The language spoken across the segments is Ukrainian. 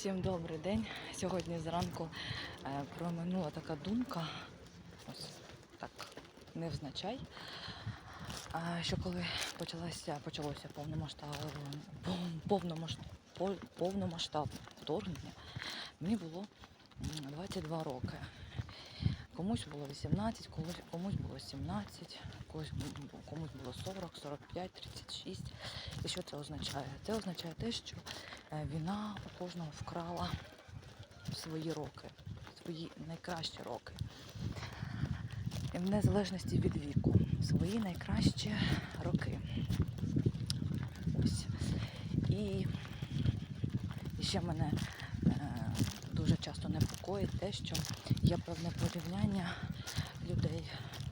Всім добрий день. Сьогодні зранку е, проминула така думка, ось так невзначай, е, що коли почалося, почалося повномасштаб, пов- повномасштаб, повномасштабне вторгнення, мені було 22 роки. Комусь було 18, комусь, комусь було 17, комусь, комусь було 40, 45, 36. І що це означає? Це означає те, що е, війна у кожного вкрала свої роки, свої найкращі роки. І в незалежності від віку. Свої найкращі роки. Ось. І, ще мене дуже часто непокоїть те, що є певне порівняння людей,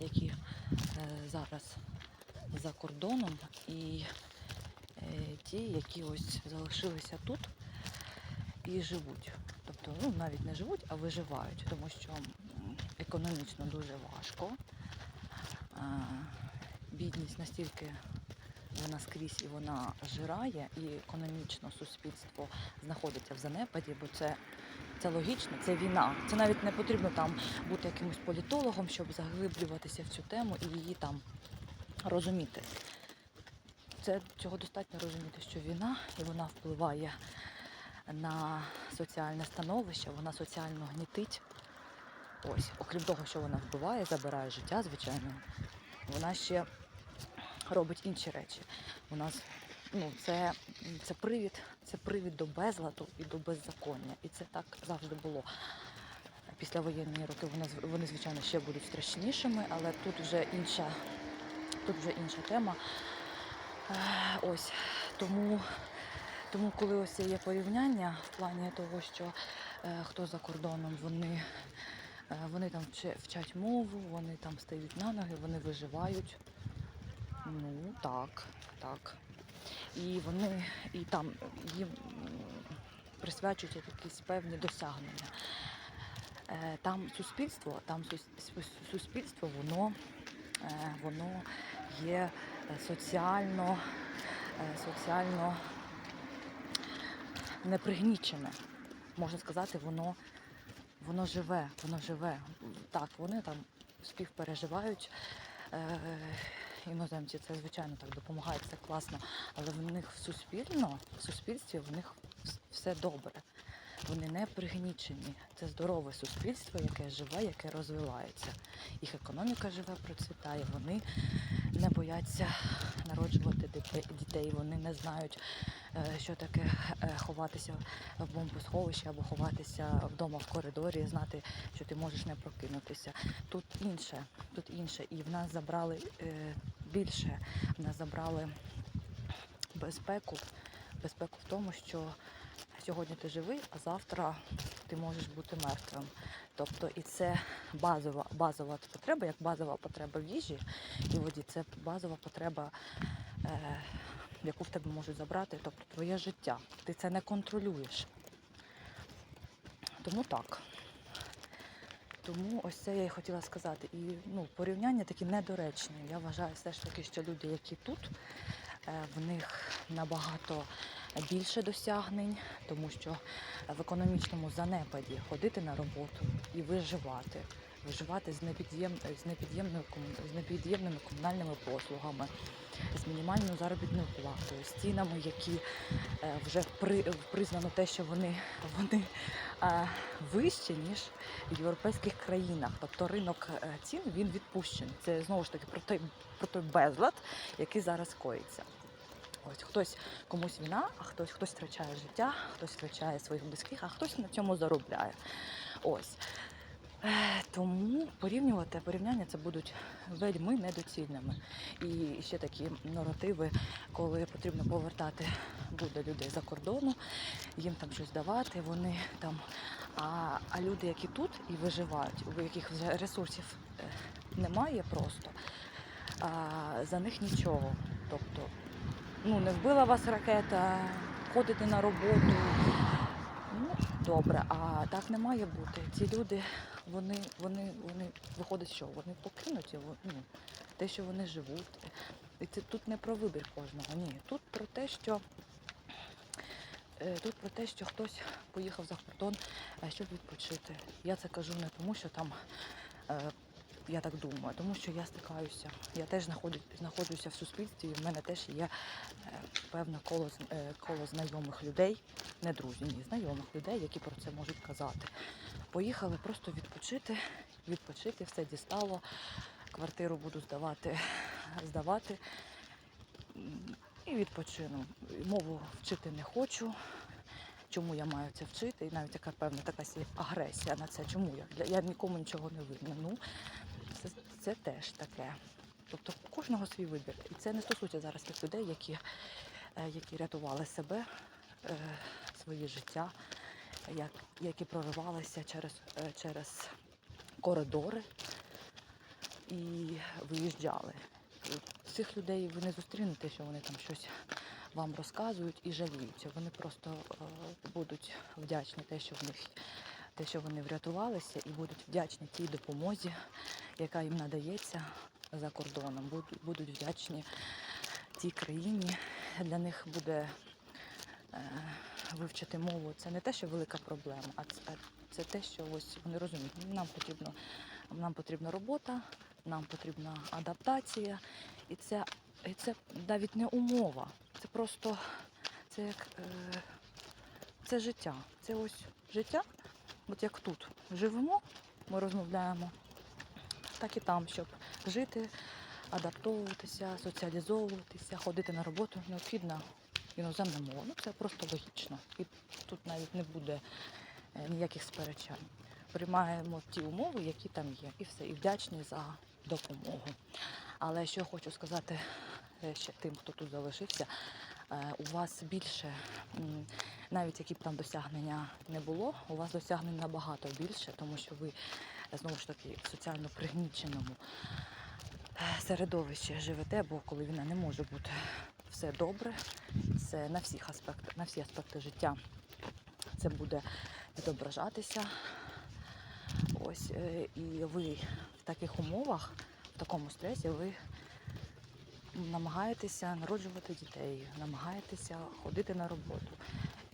які е, зараз за кордоном, і е, ті, які ось залишилися тут і живуть. Тобто, ну навіть не живуть, а виживають, тому що економічно дуже важко. Бідність настільки вона скрізь і вона жирає, і економічно суспільство знаходиться в занепаді, бо це, це логічно, це війна. Це навіть не потрібно там бути якимось політологом, щоб заглиблюватися в цю тему і її там розуміти. Це цього достатньо розуміти, що війна і вона впливає на соціальне становище, вона соціально гнітить. Ось, окрім того, що вона вбиває, забирає життя, звичайно, вона ще робить інші речі. У нас ну, це, це привід, це привід до безладу і до беззаконня. І це так завжди було. Післявоєнні роки вони, вони, звичайно, ще будуть страшнішими, але тут вже інша, тут вже інша тема. Е, Ось тому, тому коли ось є порівняння в плані того, що е, хто за кордоном, вони, е, вони там вчать мову, вони там стають на ноги, вони виживають. Ну так, так. І вони і там їм м, присвячують якісь певні досягнення. Е, Там суспільство, там сус- сус- суспільство, воно, е, воно є соціально, е, соціально непригнічене. Можна сказати, воно, воно живе, воно живе. Так, вони там співпереживають. Іноземці це звичайно так допомагає, це класно, але в них суспільно, в суспільстві в них все добре. Вони не пригнічені. Це здорове суспільство, яке живе, яке розвивається. Їх економіка живе, процвітає. Вони не бояться народжувати дітей. Вони не знають, е, що таке е, ховатися в бомбосховищі або ховатися вдома в коридорі, знати, що ти можеш не прокинутися. Тут інше, тут інше. І в нас забрали е, більше. В нас забрали безпеку. Безпеку в тому, що сьогодні ти живий, а завтра ти можеш бути мертвим. Тобто і це базова, базова потреба, як базова потреба в їжі і воді, це базова потреба, е, яку в тебе можуть забрати, тобто твоє життя. Ти це не контролюєш. Тому так. Тому ось це я і хотіла сказати. І ну, порівняння такі недоречні. Я вважаю все ж таки, що люди, які тут, е, в них набагато більше досягнень, тому що в економічному занепаді ходити на роботу і виживати. Виживати з, непід'єм, з, непід'ємною з непід'ємними комунальними послугами, з мінімальною заробітною платою, з цінами, які е, вже при, признано те, що вони, вони е, вищі, ніж в європейських країнах. Тобто ринок е, цін він відпущений. Це знову ж таки про той, про той безлад, який зараз коїться. Ось хтось комусь війна, а хтось хтось втрачає життя, хтось втрачає своїх близьких, а хтось на цьому заробляє. Ось. Е, Тому порівнювати порівняння це будуть вельми недоцільними. І ще такі наративи, коли потрібно повертати буде людей за кордону, їм там щось давати, вони там. А, а люди, які тут і виживають, у яких вже ресурсів е, немає просто, а, за них нічого. Тобто ну, не вбила вас ракета, ходите на роботу. Ну, добре, а так не має бути. Ці люди, вони, вони, вони виходить, що вони покинуті, ну, те, що вони живуть. І це тут не про вибір кожного. Ні. Тут про те, що е, тут про те, що хтось поїхав за кордон, е, щоб відпочити. Я це кажу не тому, що там е, я так думаю, тому що я стикаюся. Я теж знаходжу, знаходжуся в суспільстві, і в мене теж є е, певне коло, е, коло знайомих людей, не друзів, ні, знайомих людей, які про це можуть казати. Поїхали просто відпочити, відпочити, все дістало. Квартиру буду здавати, здавати. І відпочину. Мову вчити не хочу. Чому я маю це вчити? І навіть яка певна така агресія на це. Чому я? Я нікому нічого не винна. Ну, це, теж таке. Тобто у кожного свій вибір. І це не стосується зараз тих людей, які, е, які рятували себе, е, своє життя, як, які проривалися через, е, через коридори і виїжджали. Цих людей ви не зустрінете, що вони там щось вам розказують і жаліються. Вони просто будуть вдячні те, що в них те, що вони врятувалися, і будуть вдячні тій допомозі, яка їм надається за кордоном. Будуть, вдячні тій країні. Для них буде е, вивчити мову. Це не те, що велика проблема, а це, це те, що ось вони розуміють. Нам потрібно, нам потрібна робота, нам потрібна адаптація, і це, і це навіть не умова. Це просто це як е, це життя. Це ось життя. От як тут живемо, ми розмовляємо, так і там, щоб жити, адаптовуватися, соціалізовуватися, ходити на роботу, необхідна іноземна мова. Ну це просто логічно. І тут навіть не буде е, ніяких сперечань. Приймаємо ті умови, які там є, і все, і вдячні за допомогу. Але що хочу сказати е, ще тим, хто тут залишився, у вас більше, навіть які б там досягнення не було, у вас досягнень набагато більше, тому що ви е, знову ж таки в соціально пригніченому е, середовищі живете, бо коли війна не може бути все добре, це на всіх аспектах, на всі аспекти життя це буде відображатися. Ось е, і ви в таких умовах, в такому стресі, ви намагаєтеся народжувати дітей, намагаєтеся ходити на роботу,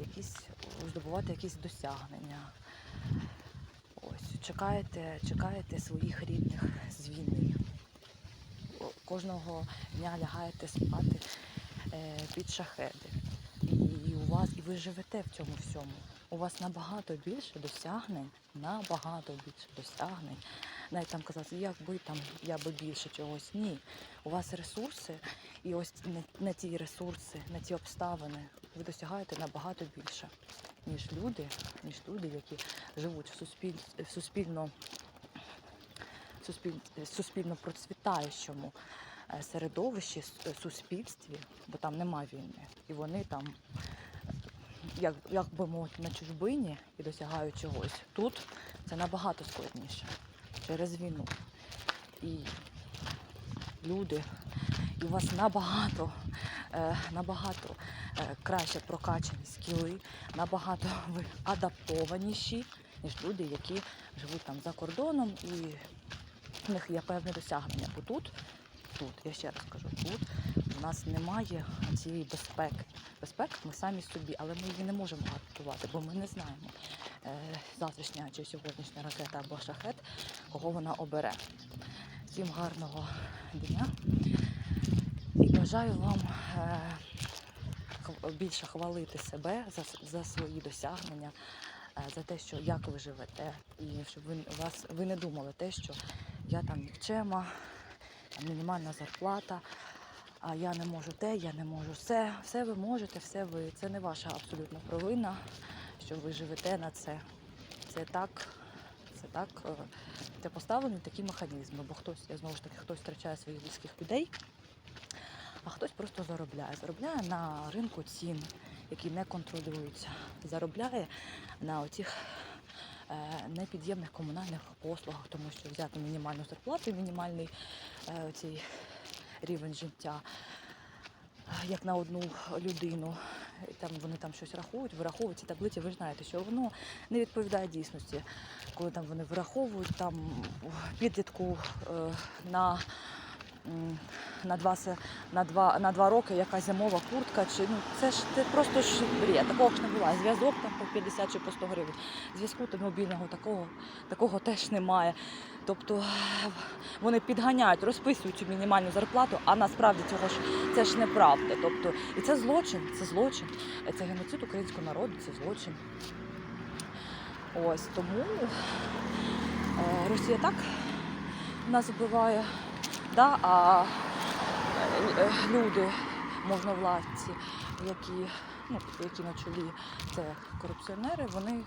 якісь здобувати якісь досягнення. Ось чекаєте, чекаєте своїх рідних з. Кожного дня лягаєте спати е, під шахеди. І у вас, і ви живете в цьому всьому. У вас набагато більше досягнень, набагато більше досягнень. Навіть там казати, якби там я би більше чогось. Ні. У вас ресурси, і ось на, на ті ресурси, на ті обставини ви досягаєте набагато більше, ніж люди, ніж люди, які живуть в, суспіль, в суспільно, суспіль, суспільно процвітаючому е, середовищі, суспільстві, бо там нема війни. І вони там, як, як би мовити, на чужбині і досягають чогось. Тут це набагато складніше через війну. І люди, і у вас набагато, е, набагато е, краще прокачані скіли, набагато ви адаптованіші, ніж люди, які живуть там за кордоном і в них є певне досягнення. Бо тут, тут, я ще раз кажу, тут у нас немає цієї безпеки. Безпека ми самі собі, але ми її не можемо гарантувати, бо ми не знаємо е, завтрашня чи сьогоднішня ракета або шахет, кого вона обере. Всім гарного дня і бажаю вам е, більше хвалити себе за, за свої досягнення, е, за те, що як ви живете, і щоб ви вас ви не думали те, що я там нікчема, мінімальна зарплата. А я не можу те, я не можу все. Все ви можете, все ви. Це не ваша абсолютно провина, що ви живете на це. Це так, це так. Це поставлені такі механізми, бо хтось, я знову ж таки, хтось втрачає своїх близьких людей, а хтось просто заробляє. Заробляє на ринку цін, які не контролюються. Заробляє на оцих непід'ємних комунальних послугах, тому що взяти мінімальну зарплату, мінімальний е, цей рівень життя, е, як на одну людину. Там вони там щось рахують, вираховують ці таблиці. Ви знаєте, що воно не відповідає дійсності, коли там вони вираховують там підлітку е, на на два на два, на два роки якась зимова куртка. Чи, ну, це ж це просто ж бред. Такого ж не буває. Зв'язок там по 50 чи по 100 гривень. Зв'язку там мобільного такого, такого теж немає. Тобто вони підганяють, розписують цю мінімальну зарплату, а насправді цього ж це ж неправда. Тобто, і це злочин, це злочин. Це геноцид українського народу, це злочин. Ось тому е, Росія так нас вбиває, да, а е, люди, можновладці, які, ну, які на чолі це корупціонери, вони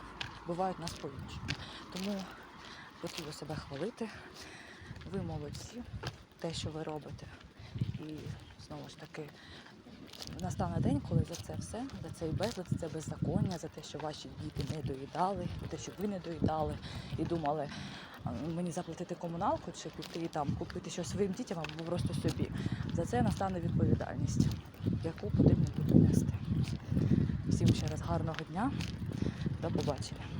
вбивають нас по-іншому. Тому хотіла себе хвалити. Ви молодці, те, що ви робите. І знову ж таки, настане день, коли за це все, за цей безлад, за це беззаконня, за те, що ваші діти не доїдали, за те, що ви не доїдали і думали, мені заплатити комуналку чи піти там купити щось своїм дітям або просто собі. За це настане відповідальність, яку потрібно буде нести. Всім ще раз гарного дня. До побачення.